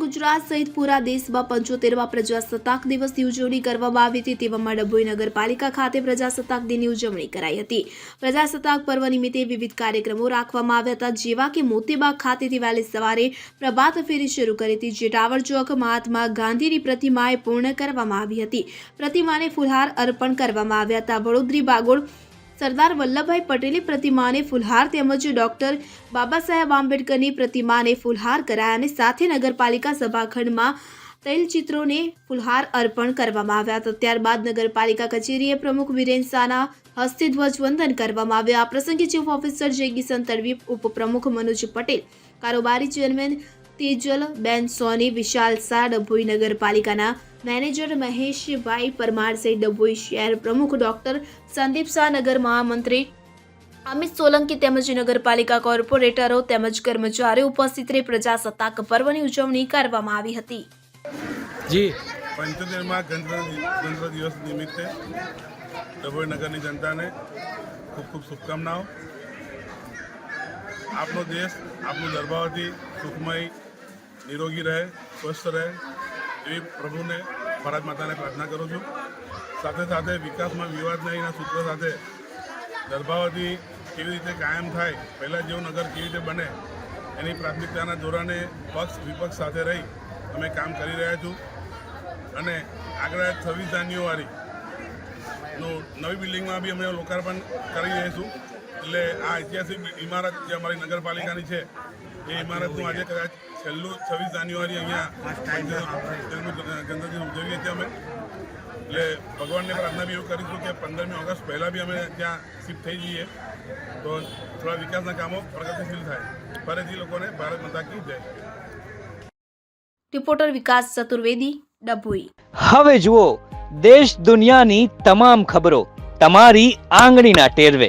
ગુજરાત સહિત પૂરા દેશમાં પંચોતેરમા પ્રજાસત્તાક દિવસની ઉજવણી કરવામાં આવી હતી. તેવામાં ડભોઈ નગરપાલિકા ખાતે પ્રજાસત્તાક દિનની ઉજવણી કરાઈ હતી. પ્રજાસત્તાક પર્વ નિમિત્તે વિવિધ કાર્યક્રમો રાખવામાં આવ્યા હતા, જેવા કે મોતીબાગ ખાતેથી વહેલી સવારે પ્રભાત ફેરી શરૂ કરી હતી, જે ટાવર ચોક, મહાત્મા ગાંધીની પ્રતિમાએ પૂર્ણ કરવામાં આવી હતી. પ્રતિમાને ફુલહાર અર્પણ કરવામાં આવ્યા હતા. વડોદરી બાગોળ સરદાર વલ્લભભાઈ પટેલની પ્રતિમાને ફુલહાર તેમજ ડોક્ટર બાબા સાહેબ આંબેડકરની પ્રતિમાને ફુલહાર કરાયા અને સાથે નગરપાલિકા સભાખંડમાં તૈલચિત્રોને ફુલહાર અર્પણ કરવામાં આવ્યા હતા. ત્યારબાદ નગરપાલિકા કચેરીએ પ્રમુખ વિરેન શાહના હસ્તે ધ્વજવંદન કરવામાં આવ્યા. આ પ્રસંગે ચીફ ઓફિસર જય કિશન તડવી ઉપપ્રમુખ મનોજ પટેલ, કારોબારી ચેરમેન તેજલ બેન સોની વિશાલ શાહ ડભોઈ નગરપાલિકાના મેનેજર મહેશભાઈ પરમાર સહિત ડભોઈ શહેર પ્રમુખ ડોક્ટર સંદીપ શાહ નગર મહામંત્રી અમિત સોલંકી તેમજ નગરપાલિકા કોર્પોરેટરો તેમજ કર્મચારીઓ ઉપસ્થિત રહી પ્રજાસત્તાક પર્વની ઉજવણી કરવામાં આવી હતી. જી. પંચોતેરમાં ગણતંત્ર ગણતંત્ર દિવસ નિમિત્તે ડભોઈ નગરની જનતાને ખૂબ ખૂબ શુભકામનાઓ. આપનો દેશ આપનું દરબાવતી સુખમય નિરોગી રહે સ્વસ્થ રહે એવી પ્રભુને ફરાજ માતાને પ્રાર્થના કરું છું. સાથે સાથે વિકાસમાં વિવાદ નહીંના સૂત્ર સાથે ગર્ભાવતી કેવી રીતે કાયમ થાય, પહેલાં જેવું નગર કેવી રીતે બને, એની પ્રાથમિકતાના ધોરણે પક્ષ વિપક્ષ સાથે રહી અમે કામ કરી રહ્યા છું. અને આગળ છવ્વીસ જાન્યુઆરી નું નવી બિલ્ડિંગમાં બી અમે લોકાર્પણ કરી રહીશું એટલે આ ઐતિહાસિક ઇમારત જે અમારી નગરપાલિકાની છે એ ઇમારતનું આજે કદાચ છેલ્લું છવ્વીસ જાન્યુઆરી અહીંયા ગણતંત્ર ઉજવીએ છીએ અમે. એટલે ભગવાનને પ્રાર્થના બી એવું કરીશું કે પંદરમી ઓગસ્ટ પહેલાં બી અમે ત્યાં શિફ્ટ થઈ જઈએ. તો થોડા વિકાસના કામો પ્રગતિશીલ થાય. ફરીથી લોકોને ભારત માતા કી જય. રિપોર્ટર વિકાસ ચતુર્વેદી ડભોઈ. હવે જુઓ દેશ દુનિયાની તમામ ખબરો તમારી આંગળીના ટેરવે.